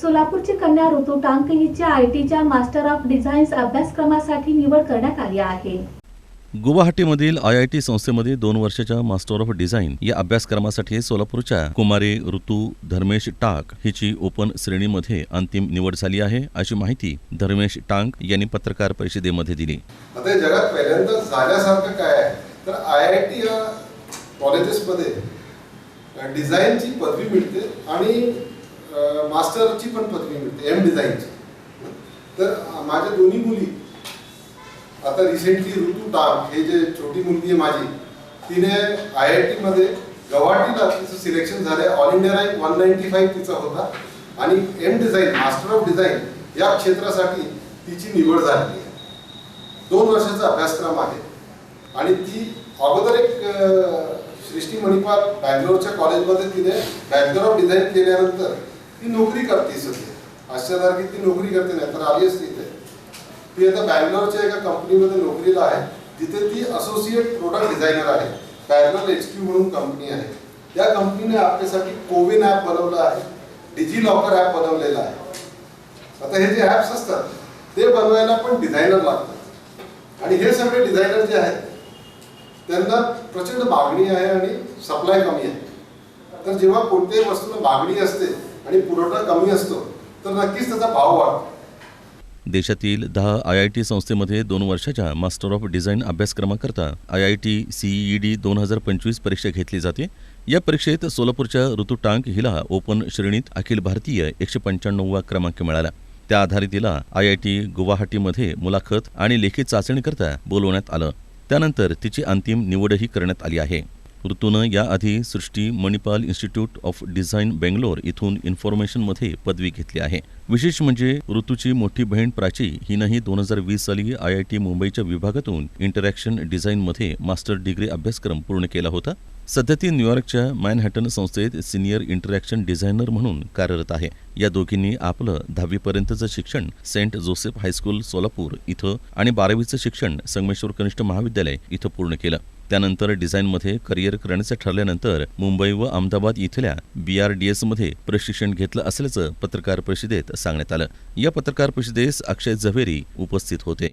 सोलापूरची कन्या ऋतू टांक हिची आय टीच्या मास्टर ऑफ डिझाईन्स अभ्यासक्रमासाठी निवड करण्यात आली आहे. गुवाहाटीमधील आय आय टी संस्थेमध्ये दोन वर्षाच्या मास्टर ऑफ डिझाईन या अभ्यासक्रमासाठी सोलापूरच्या कुमारी ऋतू धर्मेश टाक हिची ओपन श्रेणीमध्ये अंतिम निवड झाली आहे अशी माहिती धर्मेश टांक यांनी पत्रकार परिषदेमध्ये दिली. आता हे जगात पहिल्यांदा झाल्यासारखं काय आहे? तर आय आय टी या कॉलेजेसमध्ये डिझाईनची पदवी मिळते आणि मास्टरची पण पदवी मिळते एम डिझाईनची तर माझ्या दोन्ही मुली आता रिसेंटली ऋतू टाक हे जे छोटी मुलगी आहे माझी तिने आय आय टीमध्ये गव्हाटीला तिचं सिलेक्शन झालं all India rank one ninety five तिचा होता. आणि M design master of design या क्षेत्रासाठी तिची निवड झालेली आहे. दोन वर्षाचा अभ्यासक्रम आहे. आणि ती अगोदर एक सृष्टी मणिपाल बँगलोरच्या कॉलेजमध्ये तिने बॅचलर ऑफ डिझाईन केल्यानंतर ती नोकरी करते सध्या आश्चर्यासारखी ती नोकरी करते नाही तर आली असती इथे. ती आता बँगलोरच्या एका कंपनीमध्ये नोकरीला आहे. जिथे ती असोसिएट प्रोडक्ट डिझायनर आहे. पॅरल एच क्यू म्हणून कंपनी आहे. त्या कंपनीने आपल्यासाठी कोविन ॲप बनवलं आहे. डिजी लॉकर ॲप बनवलेलं आहे. आता हे जे ॲप्स असतात ते बनवायला पण डिझायनर लागतात. आणि हे सगळे डिझायनर जे आहेत त्यांना प्रचंड मागणी आहे आणि सप्लाय कमी आहे. तर जेव्हा कोणत्याही वस्तूला मागणी असते आणि पुरवठा कमी असतो तर नक्कीच त्याचा भाव वाढतो. देशातील दहा आय आय टी संस्थेमध्ये दोन वर्षाच्या master of design अभ्यासक्रमाकरता I I T C E D दोन हजार पंचवीस परीक्षा घेतली जाते. या परीक्षेत सोलापूरच्या ऋतू टांक हिला ओपन श्रेणीत अखिल भारतीय एकशे पंच्याण्णववा क्रमांक मिळाला. त्या आधारे तिला आय आय टी गुवाहाटीमध्ये मुलाखत आणि लेखी चाचणीकरता बोलवण्यात आलं. त्यानंतर तिची अंतिम निवडही करण्यात आली आहे. ऋतूनं याआधी Srishti Manipal institute of design Bangalore इथून इन्फॉर्मेशनमध्ये पदवी घेतली आहे. विशेष म्हणजे ऋतूची मोठी बहीण प्राची हिनंही दोन हजार वीस साली आय आय टी मुंबईच्या विभागातून इंटरॅक्शन डिझाईनमध्ये मास्टर डिग्री अभ्यासक्रम पूर्ण केला होता. सध्या ती न्यूयॉर्कच्या मॅनहॅटन संस्थेत सिनियर इंटरॅक्शन डिझायनर म्हणून कार्यरत आहे. या दोघींनी आपलं दहावीपर्यंतचं शिक्षण सेंट जोसेफ हायस्कूल सोलापूर इथं आणि बारावीचं शिक्षण संगमेश्वर कनिष्ठ महाविद्यालय इथं पूर्ण केलं. त्यानंतर डिझाईनमध्ये करिअर करण्याचं ठरल्यानंतर मुंबई व अहमदाबाद इथल्या बी आर डी एसमध्ये प्रशिक्षण घेतलं असल्याचं पत्रकार परिषदेत सांगण्यात आलं. या पत्रकार परिषदेस अक्षय झवेरी उपस्थित होते.